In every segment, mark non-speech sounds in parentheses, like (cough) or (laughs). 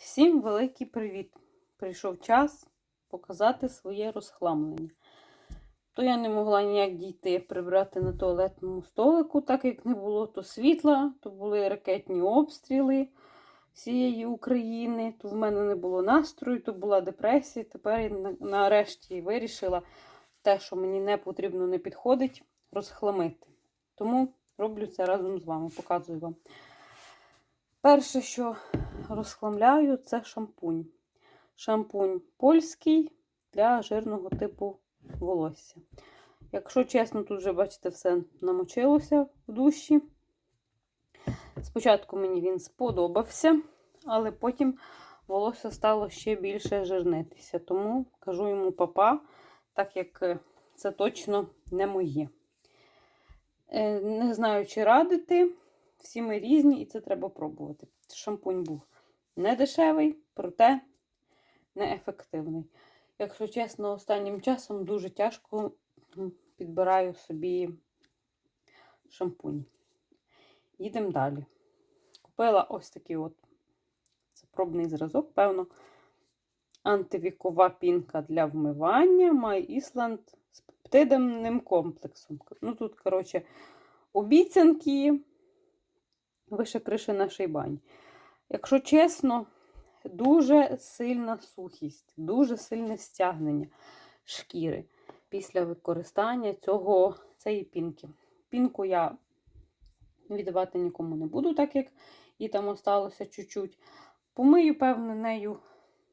Всім великий привіт! Прийшов час показати своє розхламлення. То я не могла ніяк дійти прибрати на туалетному столику, так як не було то світла, то були ракетні обстріли всієї України, то в мене не було настрою, то була депресія. Тепер я нарешті вирішила те, що мені не потрібно, не підходить, розхламити. Тому роблю це разом з вами, показую вам. Перше, що розхламляю, це шампунь. Шампунь польський для жирного типу волосся. Якщо чесно, тут вже, бачите, все намочилося в душі. Спочатку мені він сподобався, але потім волосся стало ще більше жирнитися. Тому кажу йому папа, так як це точно не моє. Е, Не знаю, чи радити. Всі ми різні, і це треба пробувати. Шампунь був не дешевий, проте неефективний. Якщо чесно, останнім часом дуже тяжко підбираю собі шампунь. Їдемо далі. Купила ось такий от це зразок, певно. Антивікова пінка для вмивання. Май Ісланд з пептидним комплексом. Ну тут, коротше, обіцянки вище криші нашої бані. Якщо чесно, дуже сильна сухість, дуже сильне стягнення шкіри після використання цього, цієї пінки. Пінку я віддавати нікому не буду, так як і там осталося чуть-чуть. Помию, певно, нею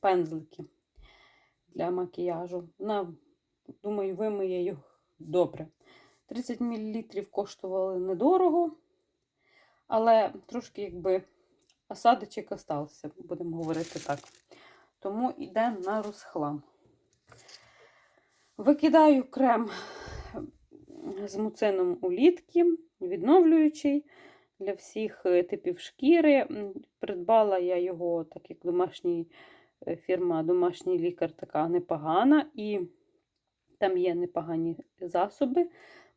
пензлики для макіяжу. Вона, думаю, вимиє їх добре. 30 мл коштували недорого, але трошки якби осадочок остався, будемо говорити так. Тому йде на розхлам. Викидаю крем з муцином улітки, відновлюючий для всіх е, типів шкіри. Придбала я його, так як домашній е, фірма Домашній лікар така непогана, і там є непогані засоби.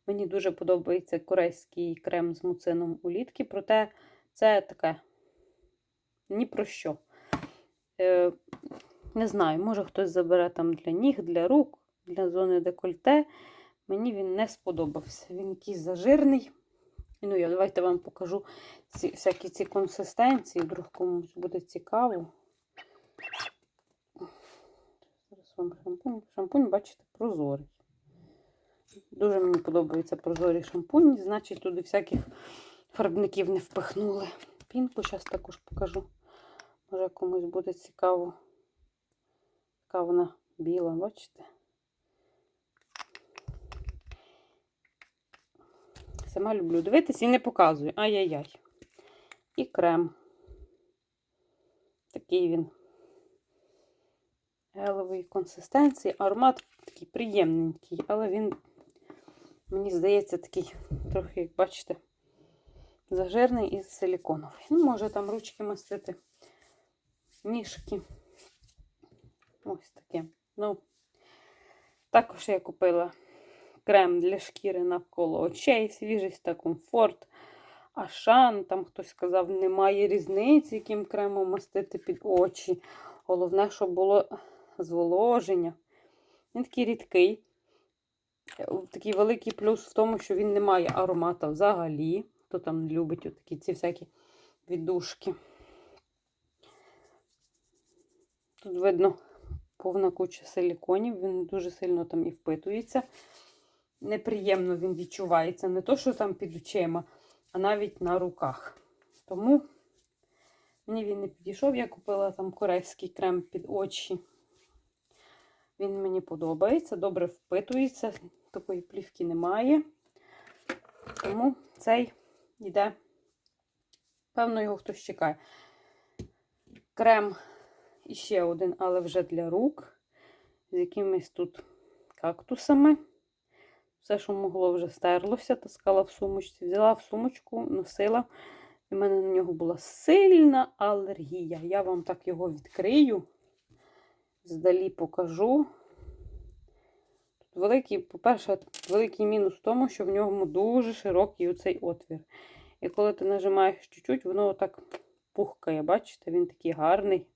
Мені дуже подобається корейський крем з муцином улітки, проте це таке ні про що. Е, не знаю, може хтось забере там для ніг, для рук, для зони декольте. Мені він не сподобався. Він якийсь зажирний. Ну, я давайте вам покажу ці, всякі ці консистенції, вдруг комусь буде цікаво. Зараз вам шампунь. Шампунь, бачите, прозорий. Дуже мені подобається прозорі шампуні, значить, туди всяких фарбників не впихнули. Пінку зараз також покажу. Може комусь буде цікаво. Така вона біла, бачите? Сама люблю дивитись і не показую. Ай-яй-яй. І крем. Такий він гелевої консистенції. Аромат такий приємненький, але він, мені здається, такий трохи, як бачите, зажирний і силіконовий. Ну, може там ручки мастити, ніжки. Ось таке. Ну, також я купила крем для шкіри навколо очей, свіжість та комфорт. Ашан, там хтось сказав, немає різниці, яким кремом мастити під очі. Головне, щоб було зволоження. Він такий рідкий. Такий великий плюс в тому, що він не має аромату взагалі. Хто там любить такі ці всякі віддушки. Тут видно повна куча силіконів, він дуже сильно там і впитується. Неприємно він відчувається. Не то, що там під очима, а навіть на руках. Тому мені він не підійшов. Я купила там корейський крем під очі. Він мені подобається, добре впитується, такої плівки немає. Тому цей йде. Певно, його хтось чекає. Крем і ще один, але вже для рук. З якимись тут кактусами. Все, що могло, вже стерлося, таскала в сумочці. Взяла в сумочку, носила. І в мене на нього була сильна алергія. Я вам так його відкрию. Здалі покажу. Великий, по-перше, великий мінус в тому, що в ньому дуже широкий оцей отвір. І коли ти нажимаєш чуть-чуть, воно так пухкає. Бачите, він такий гарний.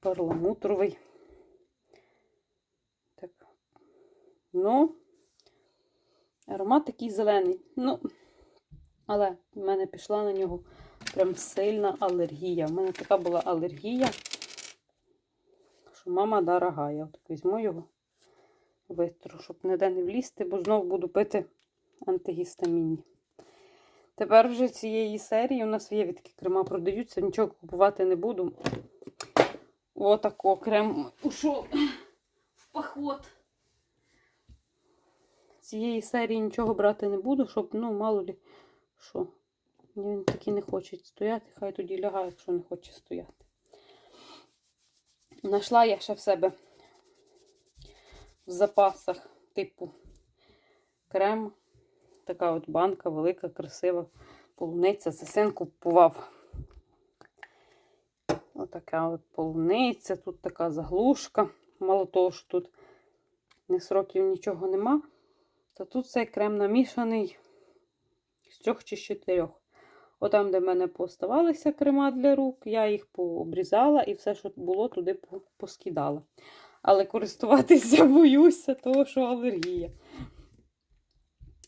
перламутровий. Так. Ну, аромат такий зелений. Ну, але в мене пішла на нього прям сильна алергія. У мене така була алергія, що мама дорога. Я так візьму його, витру, щоб ніде не влізти, бо знов буду пити антигістамінні. Тепер вже цієї серії у нас є відки крема продаються, нічого купувати не буду. Отако крем ушов в поход. Цієї серії нічого брати не буду, щоб, ну, мало лі, що. Він таки не хоче стояти, хай тоді лягає, якщо не хоче стояти. Нашла я ще в себе в запасах, типу, крем. Така от банка велика, красива полуниця. Це син купував. Отака от полуниця, тут така заглушка. Мало того, що тут не сроків нічого нема, то тут цей крем намішаний з трьох чи з чотирьох. Отам, де в мене поставалися крема для рук, я їх пообрізала і все, що було, туди поскидала. Але користуватися (laughs) боюся, того, що алергія.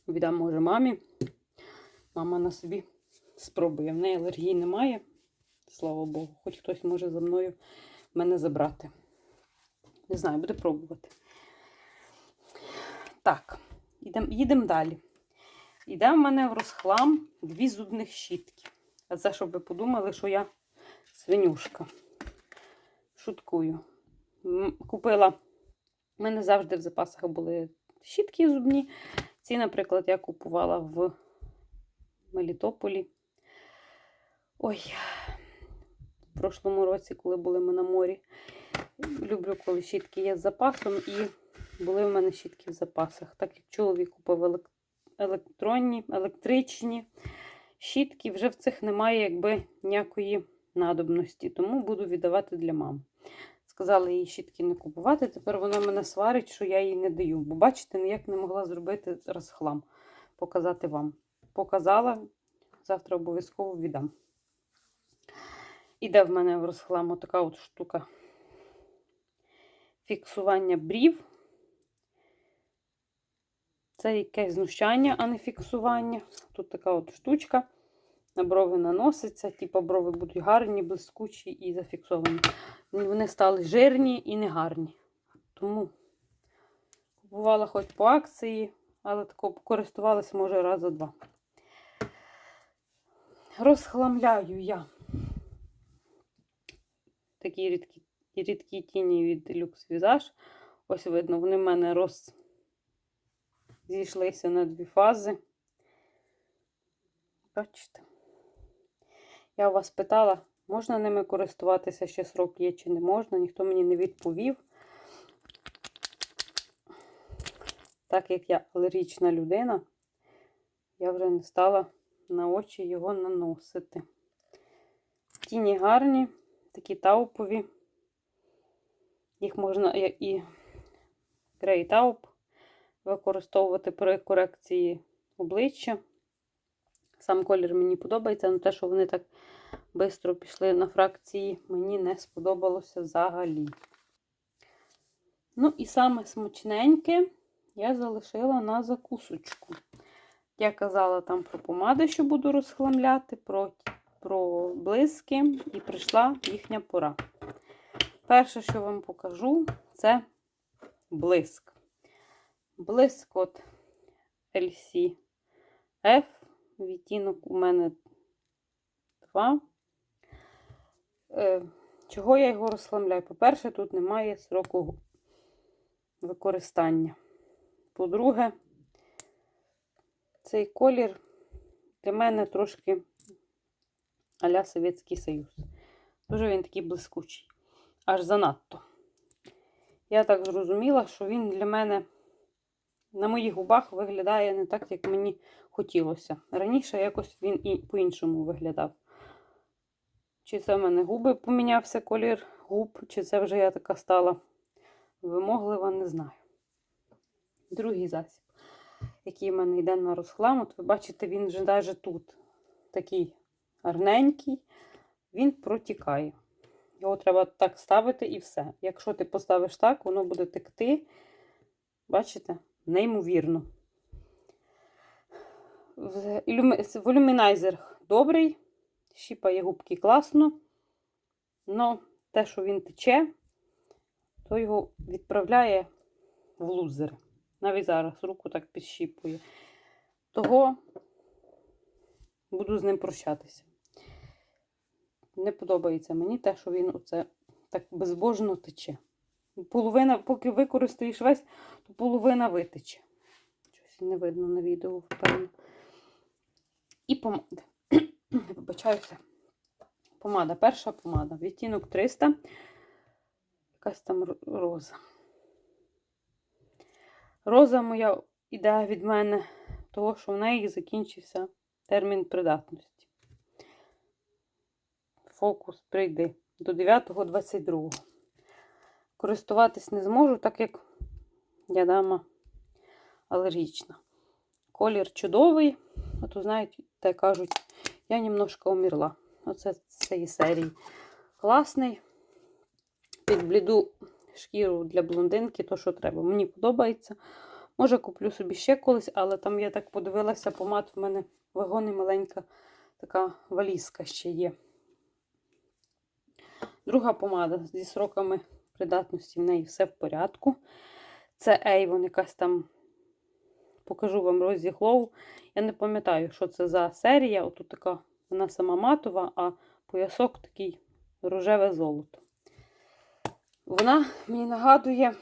Віддам, може, мамі. Мама на собі спробує. В неї алергії немає. Слава Богу, хоч хтось може за мною мене забрати. Не знаю, буде пробувати. Так, їдемо їдем далі. Іде в мене в розхлам дві зубних щітки. А це, щоб ви подумали, що я свинюшка. Шуткую. Купила. У мене завжди в запасах були щітки зубні. Ці, наприклад, я купувала в Мелітополі. Ой, в прошлому році, коли були ми на морі. Люблю, коли щітки є з запасом, і були в мене щітки в запасах. Так як чоловік купив електронні, електричні щітки, вже в цих немає якби ніякої надобності, тому буду віддавати для мами. Сказала їй щітки не купувати. Тепер вона мене сварить, що я їй не даю. Бо, бачите, ніяк не могла зробити розхлам, показати вам. Показала, завтра обов'язково віддам. Іде в мене в розхлам така от штука фіксування брів. Це якесь знущання, а не фіксування. Тут така от штучка. На брови наноситься, типу брови будуть гарні, блискучі і зафіксовані. Вони стали жирні і не гарні. Тому купувала хоч по акції, але тако користувалася, може, раза два. Розхламляю я такі рідкі, рідкі тіні від Lux Visage. Ось видно, вони в мене роз... зійшлися на дві фази. Бачите? Я у вас питала, можна ними користуватися ще срок є чи не можна. Ніхто мені не відповів. Так як я алергічна людина, я вже не стала на очі його наносити. Тіні гарні, такі таупові. Їх можна і грей тауп використовувати при корекції обличчя. Сам колір мені подобається, але те, що вони так швидко пішли на фракції, мені не сподобалося взагалі. Ну, і саме смачненьке я залишила на закусочку. Я казала там про помади, що буду розхламляти, про, про блиски, і прийшла їхня пора. Перше, що вам покажу, це блиск. Блиск от LCF. Відтінок у мене 2. Е, чого я його розхламляю? По-перше, тут немає сроку використання. По-друге, цей колір для мене трошки а-ля Совєтський Союз. Дуже він такий блискучий. Аж занадто. Я так зрозуміла, що він для мене на моїх губах виглядає не так, як мені хотілося. Раніше якось він і по-іншому виглядав. Чи це в мене губи помінявся колір губ, чи це вже я така стала вимоглива, не знаю. Другий засіб, який в мене йде на розхлам, от ви бачите, він вже навіть тут такий гарненький, він протікає. Його треба так ставити і все. Якщо ти поставиш так, воно буде текти. Бачите? Неймовірно. В- Волюмінайзер добрий, щіпає губки класно. Но те, що він тече, то його відправляє в лузер. Навіть зараз руку так підщіпує. Того буду з ним прощатися. Не подобається мені те, що він оце так безбожно тече. Половина, поки використаєш весь, то половина витече. Щось не видно на відео, впевнено. Помада. (coughs) Вибачаюся. Помада. Перша помада. Відтінок 300. Якась там роза. Роза моя іде від мене, того, що в неї закінчився термін придатності. Фокус прийде до 9.22. Користуватись не зможу, так як я дама алергічна. Колір чудовий, а то, знаєте, так кажуть, я немножко умерла. Оце з цієї серії. Класний. Під бліду шкіру для блондинки, то що треба. Мені подобається. Може, куплю собі ще колись, але там я так подивилася, помад в мене вагон і маленька така валізка ще є. Друга помада зі сроками придатності в неї все в порядку. Це Avon, якась там, покажу вам Розі Глоу. Я не пам'ятаю, що це за серія. Отут така вона сама матова, а поясок такий рожеве золото. Вона мені нагадує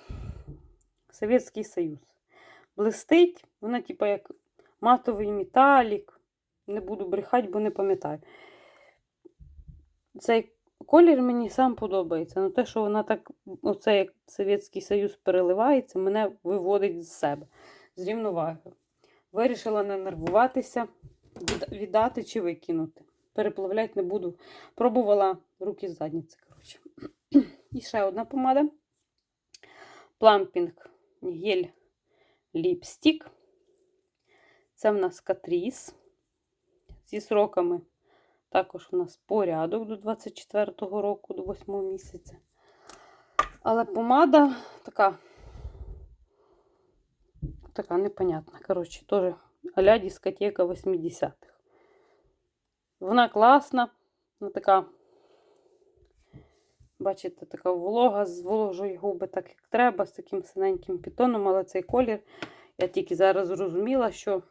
Совєтський Союз. Блистить, вона, типу, як матовий металік. Не буду брехати, бо не пам'ятаю. Цей колір мені сам подобається. Ну, те, що вона так, оце як Совєтський Союз переливається, мене виводить з себе, з рівноваги. Вирішила не нервуватися, віддати чи викинути. Переплавляти не буду. Пробувала руки з задниці, коротше. І ще одна помада. Плампінг гель ліпстік. Це в нас катріс. Зі сроками також у нас порядок до 24-го року, до 8 місяця. Але помада така, така непонятна. Коротше, теж а-ля дискотека 80-х. Вона класна, вона така, бачите, така волога, зволожує губи так, як треба, з таким синеньким пітоном, але цей колір, я тільки зараз зрозуміла, що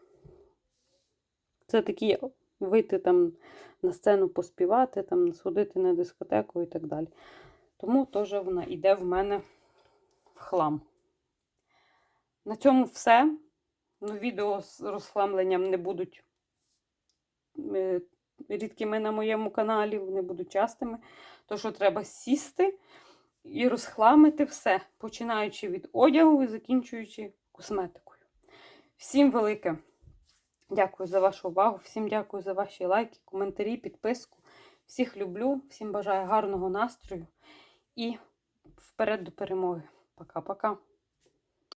це такі вийти там на сцену поспівати, там сходити на дискотеку і так далі. Тому теж вона йде в мене в хлам. На цьому все. Ну, відео з розхламленням не будуть е, рідкими на моєму каналі, вони будуть частими. То, що треба сісти і розхламити все, починаючи від одягу і закінчуючи косметикою. Всім велике! Дякую за вашу увагу, всім дякую за ваші лайки, коментарі, підписку. Всіх люблю, всім бажаю гарного настрою і вперед до перемоги. Пока-пока.